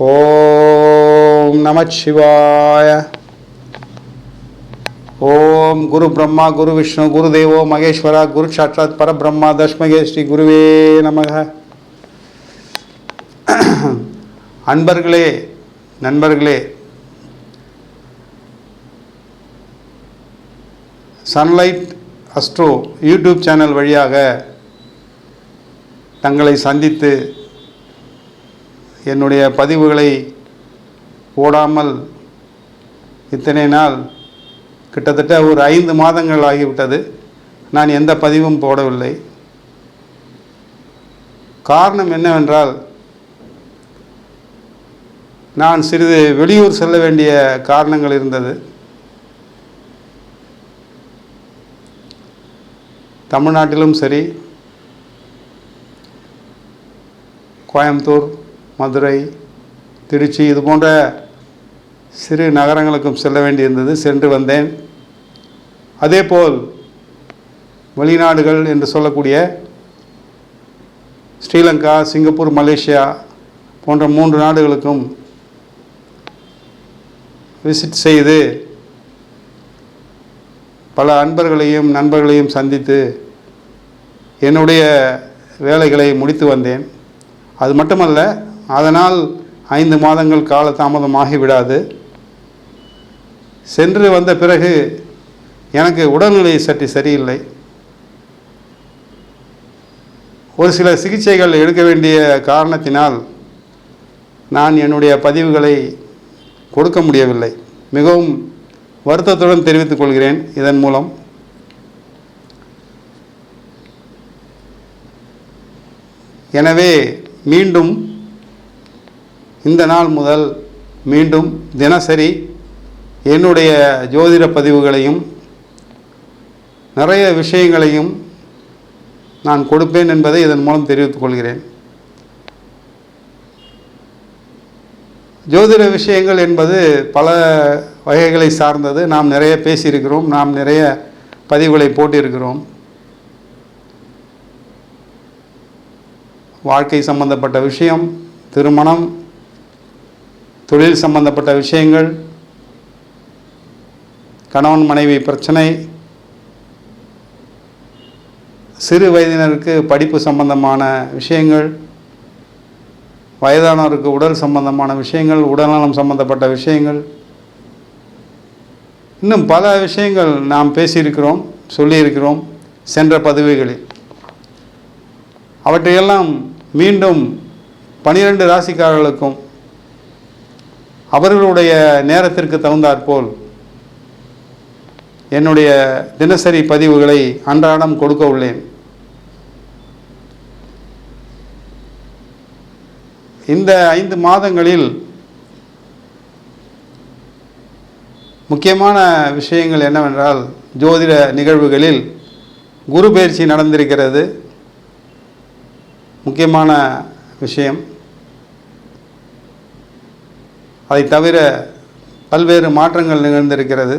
ஓம் நமச்சிவாய ஓம் குரு பிரம்மா குரு விஷ்ணு குரு தேவோ மகேஸ்வரா குரு சாட்சாத் பரபிரம்மா தஷ்மகே ஸ்ரீ குருவே நமக. அன்பர்களே நண்பர்களே சன்லைட் அஸ்ட்ரோ யூடியூப் சேனல் வழியாக தங்களை சந்தித்து என்னுடைய பதிவுகளை போடாமல் இத்தனை நாள் கிட்டத்தட்ட ஒரு ஐந்து மாதங்கள் ஆகிவிட்டது. நான் எந்த பதிவும் போடவில்லை. காரணம் என்னவென்றால் நான் சிறிது வெளியூர் செல்ல வேண்டிய காரணங்கள் இருந்தது. தமிழ்நாட்டிலும் சரி கோயம்புத்தூர் மதுரை திருச்சி இது போன்ற சிறு நகரங்களுக்கும் செல்ல வேண்டியிருந்தது சென்று வந்தேன். அதேபோல் வெளிநாடுகள் என்று சொல்லக்கூடிய ஸ்ரீலங்கா சிங்கப்பூர் மலேசியா போன்ற மூன்று நாடுகளுக்கும் விசிட் செய்து பல அன்பர்களையும் நண்பர்களையும் சந்தித்து என்னுடைய வேலைகளை முடித்து வந்தேன். அது மட்டுமல்ல அதனால் ஐந்து மாதங்கள் கால தாமதமாகி விடாது சென்று வந்த பிறகு எனக்கு உடல்நிலை சற்று சரியில்லை. ஒரு சில சிகிச்சைகள் எடுக்க வேண்டிய காரணத்தினால் நான் என்னுடைய பதிவுகளை கொடுக்க முடியவில்லை. மிகவும் வருத்தத்துடன் தெரிவித்துக் கொள்கிறேன் இதன் மூலம். எனவே மீண்டும் இந்த நாள் முதல் மீண்டும் தினசரி என்னுடைய ஜோதிட பதிவுகளையும் நிறைய விஷயங்களையும் நான் கொடுப்பேன் என்பதை இதன் மூலம் தெரிவித்துக் கொள்கிறேன். ஜோதிட விஷயங்கள் என்பது பல வகைகளை சார்ந்தது. நாம் நிறைய பேசியிருக்கிறோம். நாம் நிறைய பதிவுகளை போட்டிருக்கிறோம். வாழ்க்கை சம்பந்தப்பட்ட விஷயம் திருமணம் தொழில் சம்பந்தப்பட்ட விஷயங்கள் கணவன் மனைவி பிரச்சனை சிறு வயதினருக்கு படிப்பு சம்பந்தமான விஷயங்கள் வயதானவருக்கு உடல் சம்பந்தமான விஷயங்கள் உடல்நலம் சம்பந்தப்பட்ட விஷயங்கள். இன்னும் பல விஷயங்கள் நாம் பேசியிருக்கிறோம் சொல்லியிருக்கிறோம் சென்ற பதவிகளில். அவற்றையெல்லாம் மீண்டும் பனிரெண்டு ராசிக்காரர்களுக்கும் அவர்களுடைய நேரத்திற்கு தகுந்தாற்போல் என்னுடைய தினசரி பதிவுகளை அன்றாடம் கொடுக்க உள்ளேன். இந்த ஐந்து மாதங்களில் முக்கியமான விஷயங்கள் என்னவென்றால் ஜோதிட நிகழ்வுகளில் குரு பயிற்சி நடந்திருக்கிறது. முக்கியமான விஷயம். அதை தவிர பல்வேறு மாற்றங்கள் நிகழ்ந்திருக்கிறது.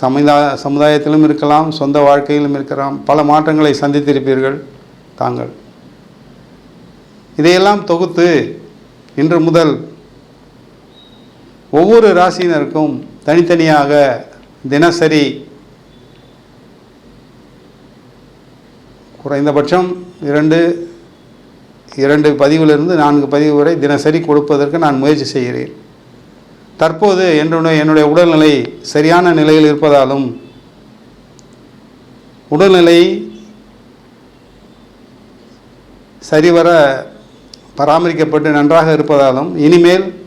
சமுதாய சமுதாயத்திலும் இருக்கலாம் சொந்த வாழ்க்கையிலும் இருக்கலாம் பல மாற்றங்களை சந்தித்திருப்பீர்கள் தாங்கள். இதையெல்லாம் தொகுத்து இன்று முதல் ஒவ்வொரு ராசியினருக்கும் தனித்தனியாக தினசரி குறைந்தபட்சம் இரண்டு இரண்டு பதிவிலிருந்து நான்கு பதிவு வரை தினசரி கொடுப்பதற்கு நான் முயற்சி செய்கிறேன். தற்போது என்னுடைய என்னுடைய உடல்நிலை சரியான நிலையில் இருப்பதாலும் உடல்நிலை சரிவர பராமரிக்கப்பட்டு நன்றாக இருப்பதாலும் இனிமேல்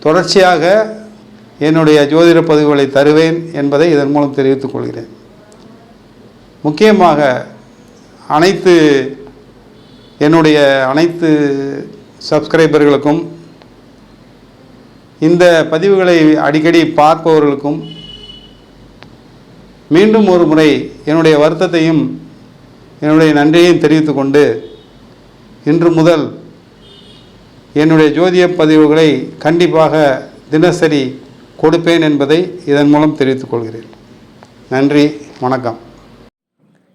தொடர்ச்சியாக என்னுடைய ஜோதிட பதிவுகளை தருவேன் என்பதை இதன் மூலம் தெரிவித்துக் கொள்கிறேன். முக்கியமாக அனைத்து என்னுடைய அனைத்து சப்ஸ்கிரைபர்களுக்கும் இந்த பதிவுகளை அடிக்கடி பார்ப்பவர்களுக்கும் மீண்டும் ஒரு முறை என்னுடைய வருத்தத்தையும் என்னுடைய நன்றியையும் தெரிவித்துக்கொண்டு இன்று முதல் என்னுடைய ஜோதிய பதிவுகளை கண்டிப்பாக தினசரி கொடுப்பேன் என்பதை இதன் மூலம் தெரிவித்துக் கொள்கிறேன். நன்றி வணக்கம்.